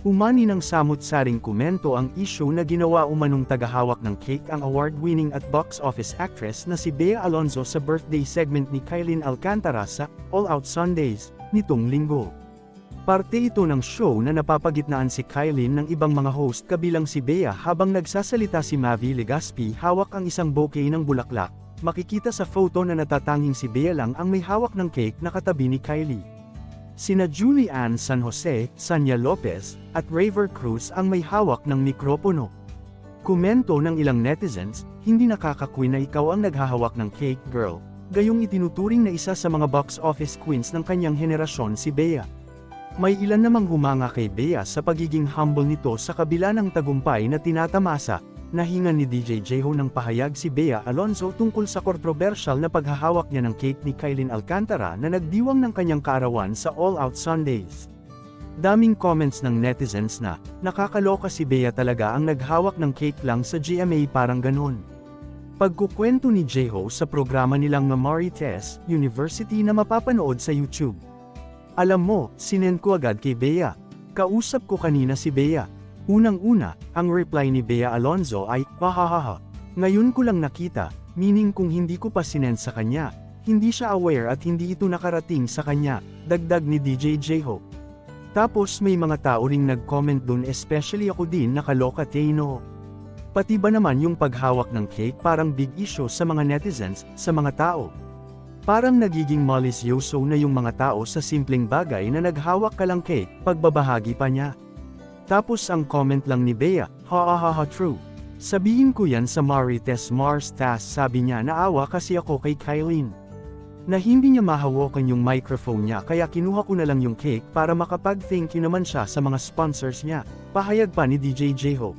Umani ng samut-saring komento ang issue na ginawa umanong tagahawak ng cake ang award-winning at box office actress na si Bea Alonzo sa birthday segment ni Kylin Alcantara sa All Out Sundays, nitong linggo. Parte ito ng show na napapagitnaan si Kylin ng ibang mga host kabilang si Bea habang nagsasalita si Mavi Legaspi hawak ang isang bouquet ng bulaklak. Makikita sa photo na natatanging si Bea lang ang may hawak ng cake na katabi ni Kylie. Sina Julie Ann San Jose, Sanya Lopez, at Raver Cruz ang may hawak ng mikropono. Komento ng ilang netizens, hindi nakakakuwi na ikaw ang naghahawak ng cake girl, gayong itinuturing na isa sa mga box office queens ng kanyang henerasyon si Bea. May ilan namang humanga kay Bea sa pagiging humble nito sa kabila ng tagumpay na tinatamasa, nahingan ni DJ Jeho ng pahayag si Bea Alonzo tungkol sa kontrobersyal na paghahawak niya ng cake ni Kylin Alcantara na nagdiwang ng kanyang kaarawan sa All Out Sundays. Daming comments ng netizens na, nakakaloka si Bea talaga ang naghawak ng cake lang sa GMA parang ganon. Pagkukwento ni Jeho sa programa nilang na Marites University na mapapanood sa YouTube. Alam mo, sinend ko agad kay Bea. Kausap ko kanina si Bea. Unang-una, ang reply ni Bea Alonzo ay, hahaha. Ngayon ko lang nakita, meaning kung hindi ko pa sinend sa kanya, hindi siya aware at hindi ito nakarating sa kanya, dagdag ni DJ Jeho. Tapos may mga tao ring nag-comment dun especially ako din nakaloka Tino. Pati ba naman yung paghawak ng cake parang big issue sa mga netizens, sa mga tao. Parang nagiging malisyoso na yung mga tao sa simpleng bagay na naghawak ka lang cake, pagbabahagi pa niya. Tapos ang comment lang ni Bea, ha ha ha ha true. Sabihin ko yan sa Marites Mars Tas sabi niya naawa kasi ako kay Kylene. Na hindi niya mahawakan yung microphone niya kaya kinuha ko na lang yung cake para makapag-thank you naman siya sa mga sponsors niya. Pahayag pa ni DJ Jeho.